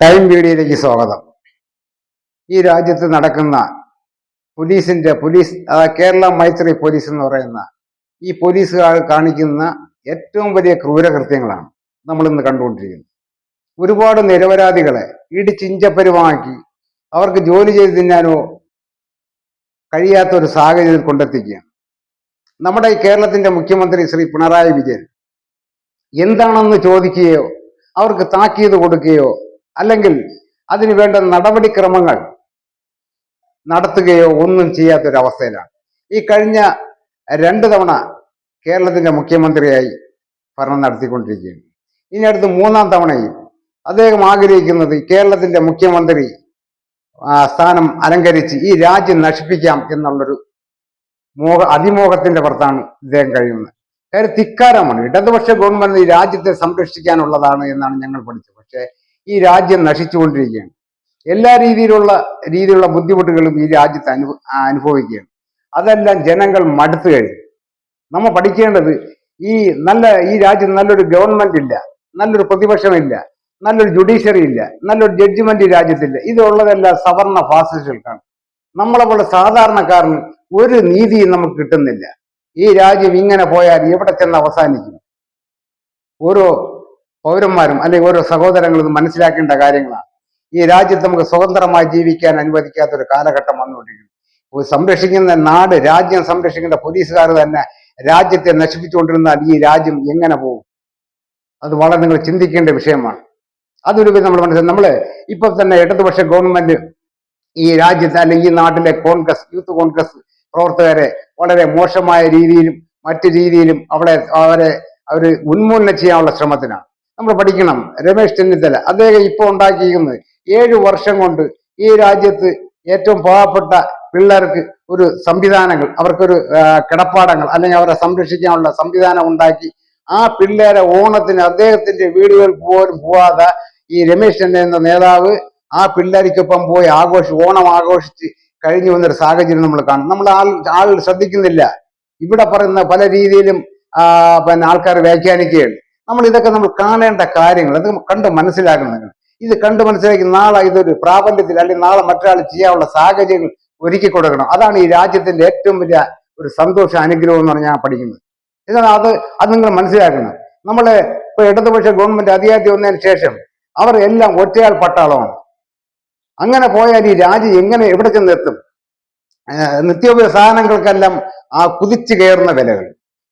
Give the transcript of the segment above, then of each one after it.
Time വീഡിയോയിലേക്ക് സ്വാഗതം. ഈ രാജ്യത്ത് നടക്കുന്ന പോലീസിന്റെ പോലീസ് കേരള മൈത്രി പോലീസ് എന്ന് പറയുന്ന ഈ പോലീസുകാർ കാണിക്കുന്ന ഏറ്റവും വലിയ ക്രൂരകൃത്യങ്ങളാണ് നമ്മൾ ഇന്ന് കണ്ടുകൊണ്ടിരിക്കുന്നത്. ഒരുപാട് നിരപരാധികളെ ഇടിച്ചിഞ്ചപ്പരുവാക്കി അവർക്ക് ജോലി ചെയ്ത് തിന്നാനോ കഴിയാത്ത ഒരു സാഹചര്യത്തിൽ കൊണ്ടെത്തിക്കുകയാണ്. നമ്മുടെ ഈ കേരളത്തിന്റെ മുഖ്യമന്ത്രി ശ്രീ പിണറായി വിജയൻ എന്താണെന്ന് ചോദിക്കുകയോ അവർക്ക് താക്കീത് കൊടുക്കുകയോ അല്ലെങ്കിൽ അതിനു വേണ്ട നടപടിക്രമങ്ങൾ നടത്തുകയോ ഒന്നും ചെയ്യാത്തൊരവസ്ഥയിലാണ്. ഈ കഴിഞ്ഞ രണ്ട് തവണ കേരളത്തിന്റെ മുഖ്യമന്ത്രിയായി ഭരണം നടത്തിക്കൊണ്ടിരിക്കുകയാണ്. ഇനി അടുത്ത് മൂന്നാം തവണയും അദ്ദേഹം ആഗ്രഹിക്കുന്നത് കേരളത്തിന്റെ മുഖ്യമന്ത്രി സ്ഥാനം അലങ്കരിച്ച് ഈ രാജ്യം നശിപ്പിക്കാം എന്നുള്ളൊരു മോഹ അതിമോഹത്തിന്റെ പുറത്താണ് ഇദ്ദേഹം കഴിയുന്നത്. കാര്യം ധിക്കാരമാണ്. ഇടതുപക്ഷ ഗവൺമെന്റ് ഈ രാജ്യത്തെ സംരക്ഷിക്കാനുള്ളതാണ് എന്നാണ് ഞങ്ങൾ പഠിച്ചത്. പക്ഷേ ഈ രാജ്യം നശിച്ചുകൊണ്ടിരിക്കുകയാണ്. എല്ലാ രീതിയിലുള്ള രീതിയിലുള്ള ബുദ്ധിമുട്ടുകളും ഈ രാജ്യത്ത് അനു അനുഭവിക്കുകയാണ്. അതെല്ലാം ജനങ്ങൾ മടുത്തു കഴിഞ്ഞു. നമ്മൾ പഠിക്കേണ്ടത് ഈ നല്ല ഈ രാജ്യം നല്ലൊരു ഗവൺമെന്റ് ഇല്ല നല്ലൊരു പ്രതിപക്ഷമില്ല നല്ലൊരു ജുഡീഷ്യറി ഇല്ല നല്ലൊരു ജഡ്ജ്മെന്റ് രാജ്യത്തില്ല. ഇതുള്ളതെല്ലാം സവർണ ഫാസിസ്റ്റുകൾക്കാണ് നമ്മളെ പോലെ സാധാരണക്കാരന് ഒരു നീതിയും നമുക്ക് കിട്ടുന്നില്ല. ഈ രാജ്യം ഇങ്ങനെ പോയാൽ എവിടെ ചെന്ന് അവസാനിക്കും? ഓരോ പൗരന്മാരും അല്ലെങ്കിൽ ഓരോ സഹോദരങ്ങളും മനസ്സിലാക്കേണ്ട കാര്യങ്ങളാണ്. ഈ രാജ്യത്ത് നമുക്ക് സ്വതന്ത്രമായി ജീവിക്കാൻ അനുവദിക്കാത്ത ഒരു കാലഘട്ടം വന്നുകൊണ്ടിരിക്കുന്നു. സംരക്ഷിക്കുന്ന നാട് രാജ്യം സംരക്ഷിക്കുന്ന പോലീസുകാർ തന്നെ രാജ്യത്തെ നശിപ്പിച്ചുകൊണ്ടിരുന്നാൽ ഈ രാജ്യം എങ്ങനെ പോകും? അത് വളരെ നിങ്ങൾ ചിന്തിക്കേണ്ട വിഷയമാണ്. അതൊരു നമ്മൾ മനസ്സിലാക്കി നമ്മൾ ഇപ്പൊ തന്നെ ഇടതുപക്ഷ ഗവൺമെന്റ് ഈ രാജ്യത്തെ അല്ലെങ്കിൽ ഈ നാട്ടിലെ കോൺഗ്രസ് യൂത്ത് കോൺഗ്രസ് പ്രവർത്തകരെ വളരെ മോശമായ രീതിയിലും മറ്റു രീതിയിലും അവിടെ അവരെ അവർ ഉന്മൂലനം ചെയ്യാനുള്ള ശ്രമത്തിനാണ്. നമ്മൾ പഠിക്കണം. രമേശ് ചെന്നിത്തല അദ്ദേഹം ഇപ്പോൾ ഉണ്ടാക്കിയിരിക്കുന്നത് ഏഴു വർഷം കൊണ്ട് ഈ രാജ്യത്ത് ഏറ്റവും പാവപ്പെട്ട പിള്ളേർക്ക് ഒരു സംവിധാനങ്ങൾ അവർക്കൊരു കിടപ്പാടങ്ങൾ അല്ലെങ്കിൽ അവരെ സംരക്ഷിക്കാനുള്ള സംവിധാനം ഉണ്ടാക്കി ആ പിള്ളേരെ ഓണത്തിന് അദ്ദേഹത്തിന്റെ വീടുകൾ പോലും പോവാതെ ഈ രമേശ് ചെന്ന എന്ന നേതാവ് ആ പിള്ളേർക്കൊപ്പം പോയി ആഘോഷി ഓണം ആഘോഷിച്ച് കഴിഞ്ഞു വന്നൊരു സാഹചര്യം നമ്മൾ കാണും. നമ്മൾ ആൾ ആൾ ശ്രദ്ധിക്കുന്നില്ല. ഇവിടെ പറയുന്ന പല രീതിയിലും പിന്നെ ആൾക്കാർ വ്യാഖ്യാനിക്കുകയാണ്. നമ്മൾ ഇതൊക്കെ നമ്മൾ കാണേണ്ട കാര്യങ്ങൾ അത് കണ്ട് മനസ്സിലാക്കണം ഇത് കണ്ട് മനസ്സിലാക്കി നാളെ ഇതൊരു പ്രാബല്യത്തിൽ അല്ലെങ്കിൽ നാളെ മറ്റൊരാൾ ചെയ്യാനുള്ള സാഹചര്യങ്ങൾ ഒരുക്കി കൊടുക്കണം. അതാണ് ഈ രാജ്യത്തിന്റെ ഏറ്റവും വലിയ ഒരു സന്തോഷ അനുഗ്രഹം എന്ന് പറഞ്ഞാൽ ഞാൻ പഠിക്കുന്നത്. എന്നാൽ അത് അത് നിങ്ങൾ മനസ്സിലാക്കണം. നമ്മൾ ഇപ്പൊ ഇടതുപക്ഷ ഗവൺമെന്റ് അധികാരത്തിൽ വന്നതിന് ശേഷം അവർ എല്ലാം ഒറ്റയാൾ പട്ടാളമാണ്. അങ്ങനെ പോയാൽ ഈ രാജ്യം എങ്ങനെ എവിടെ ചെന്നെത്തും? നിത്യോപയോഗ സാധനങ്ങൾക്കെല്ലാം ആ കുതിച്ചു കയറുന്ന വിലകൾ.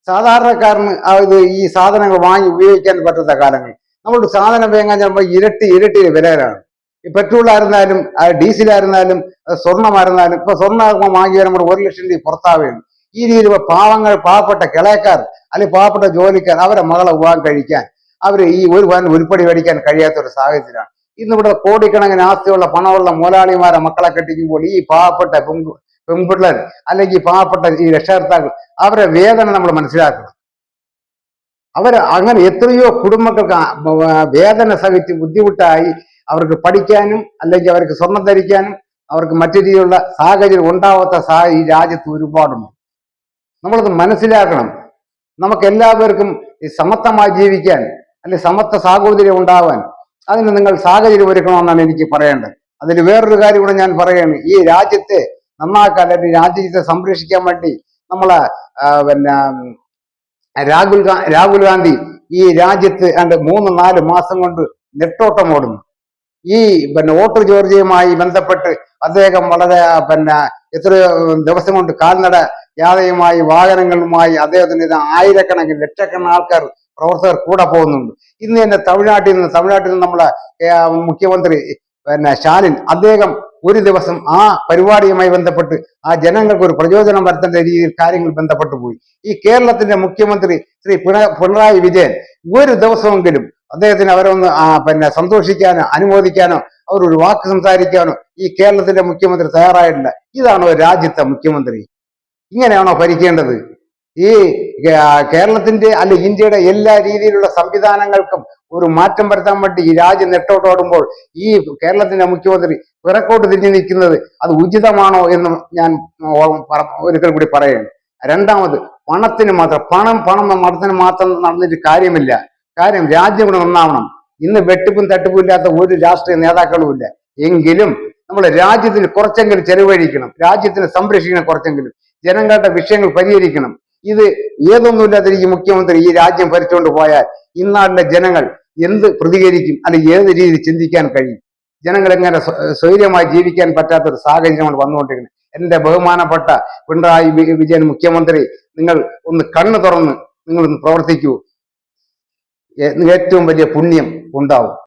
സാധാരണക്കാരന് ഇത് ഈ സാധനങ്ങൾ വാങ്ങി ഉപയോഗിക്കാൻ പറ്റാത്ത കാലങ്ങൾ. നമ്മൾ സാധനം വാങ്ങാൻ ചിലപ്പോൾ ഇരട്ടി ഇരട്ടി വിലകളാണ്. ഈ പെട്രോളായിരുന്നാലും ഡീസലായിരുന്നാലും സ്വർണമായിരുന്നാലും ഇപ്പൊ സ്വർണമാകുമ്പോൾ വാങ്ങിയാൽ നമ്മൾ ഒരു ലക്ഷം രൂപ പുറത്താവുകയാണ്. ഈ രീതിയിൽ പാവങ്ങൾ പാവപ്പെട്ട കിളയക്കാർ അല്ലെങ്കിൽ പാവപ്പെട്ട ജോലിക്കാർ അവരെ മകളെ വിവാഹം കഴിക്കാൻ അവർ ഈ ഒരു വൻ ഉരുപ്പടി മേടിക്കാൻ കഴിയാത്ത ഒരു സാഹചര്യമാണ്. ഇന്നിവിടെ കോടിക്കണക്കിന് ആസ്തിയുള്ള പണമുള്ള മുതലാളിമാരെ മക്കളെ കെട്ടിക്കുമ്പോൾ ഈ പാവപ്പെട്ട പെൺപിള്ളേർ അല്ലെങ്കിൽ പാവപ്പെട്ട ഈ രക്ഷകർത്താക്കൾ അവരെ വേദന നമ്മൾ മനസ്സിലാക്കണം. അവർ അങ്ങനെ എത്രയോ കുടുംബങ്ങൾക്ക് വേദന സഹിച്ച് ബുദ്ധിമുട്ടായി അവർക്ക് പഠിക്കാനും അല്ലെങ്കിൽ അവർക്ക് സ്വർണം ധരിക്കാനും അവർക്ക് മറ്റു രീതിയിലുള്ള സാഹചര്യം ഉണ്ടാവാത്ത സാ ഈ രാജ്യത്ത് ഒരുപാടുണ്ട്. നമ്മളത് മനസ്സിലാക്കണം. നമുക്ക് എല്ലാവർക്കും ഈ സമത്വമായി ജീവിക്കാൻ അല്ലെങ്കിൽ സമത്വ സാഹോദര്യം ഉണ്ടാവാൻ അതിന് നിങ്ങൾ സാഹചര്യം ഒരുക്കണമെന്നാണ് എനിക്ക് പറയേണ്ടത്. അതിൽ വേറൊരു കാര്യം കൂടെ ഞാൻ പറയുകയാണ് ഈ രാജ്യത്തെ നന്നാക്കാൻ അല്ലെങ്കിൽ രാജ്യത്തെ സംരക്ഷിക്കാൻ വേണ്ടി നമ്മളെ പിന്നെ രാഹുൽ രാഹുൽ ഗാന്ധി ഈ രാജ്യത്ത് രണ്ട് മൂന്ന് നാല് മാസം കൊണ്ട് നെട്ടോട്ടം ഓടുന്നു. ഈ പിന്നെ വോട്ടർ ജോർജിയുമായി ബന്ധപ്പെട്ട് അദ്ദേഹം വളരെ പിന്നെ എത്ര ദിവസം കൊണ്ട് കാൽനട യാതയുമായി വാഹനങ്ങളുമായി അദ്ദേഹത്തിന് ആയിരക്കണക്കിന് ലക്ഷക്കണക്കിന് ആൾക്കാർ പ്രവർത്തകർ കൂടെ പോകുന്നുണ്ട്. ഇന്ന് തന്നെ തമിഴ്നാട്ടിൽ നിന്ന് തമിഴ്നാട്ടിൽ നിന്ന് നമ്മളെ മുഖ്യമന്ത്രി പിന്നെ സ്റ്റാലിൻ അദ്ദേഹം ഒരു ദിവസം ആ പരിപാടിയുമായി ബന്ധപ്പെട്ട് ആ ജനങ്ങൾക്ക് ഒരു പ്രചോദനം വരുത്തേണ്ട രീതിയിൽ കാര്യങ്ങൾ ബന്ധപ്പെട്ടു പോയി. ഈ കേരളത്തിന്റെ മുഖ്യമന്ത്രി ശ്രീ പിണറായി വിജയൻ ഒരു ദിവസമെങ്കിലും അദ്ദേഹത്തിന് അവരൊന്ന് പിന്നെ സന്തോഷിക്കാനോ അനുമോദിക്കാനോ അവരൊരു വാക്ക് സംസാരിക്കാനോ ഈ കേരളത്തിന്റെ മുഖ്യമന്ത്രി തയ്യാറായിട്ടില്ല. ഇതാണോ രാജ്യത്തെ മുഖ്യമന്ത്രി. ഇങ്ങനെയാണോ ഭരിക്കേണ്ടത്? ഈ കേരളത്തിന്റെ അല്ലെ ഇന്ത്യയുടെ എല്ലാ രീതിയിലുള്ള സംവിധാനങ്ങൾക്കും ഒരു മാറ്റം വരുത്താൻ വേണ്ടി ഈ രാജ്യം നെട്ടോട്ടോടുമ്പോൾ ഈ കേരളത്തിന്റെ മുഖ്യമന്ത്രി പിറക്കോട്ട് തിരിഞ്ഞു നിൽക്കുന്നത് അത് ഉചിതമാണോ എന്ന് ഞാൻ ഒരിക്കൽ കൂടി പറയുന്നു രണ്ടാമത് പണത്തിന് മാത്രം പണം പണം മതത്തിന് മാത്രം നടന്നിട്ട് കാര്യമില്ല. കാര്യം രാജ്യം കൂടെ നന്നാവണം. ഇന്ന് വെട്ടിപ്പും തട്ടിപ്പും ഇല്ലാത്ത ഒരു രാഷ്ട്രീയ നേതാക്കളും ഇല്ല എങ്കിലും നമ്മൾ രാജ്യത്തിന് കുറച്ചെങ്കിലും ചെലവഴിക്കണം. രാജ്യത്തിന് സംരക്ഷിക്കണം കുറച്ചെങ്കിലും. ജനങ്ങളുടെ വിഷയങ്ങൾ പരിഹരിക്കണം. ഇത് ഏതൊന്നുമില്ലാത്ത ഈ മുഖ്യമന്ത്രി ഈ രാജ്യം ഭരിച്ചുകൊണ്ട് പോയാൽ ഇന്നാളിലെ ജനങ്ങൾ എന്ത് പ്രതികരിക്കും അല്ലെങ്കിൽ ഏത് രീതിയിൽ ചിന്തിക്കാൻ കഴിയും? ജനങ്ങൾ എങ്ങനെ സ്വ- സ്വൈര്യമായി ജീവിക്കാൻ പറ്റാത്ത ഒരു സാഹചര്യമാണ് വന്നുകൊണ്ടിരിക്കുന്നത് എന്റെ ബഹുമാനപ്പെട്ട പിണറായി വിജയൻ മുഖ്യമന്ത്രി നിങ്ങൾ ഒന്ന് കണ്ണു തുറന്ന് നിങ്ങളൊന്ന് പ്രവർത്തിക്കൂ. ഏറ്റവും വലിയ പുണ്യം ഉണ്ടാവും.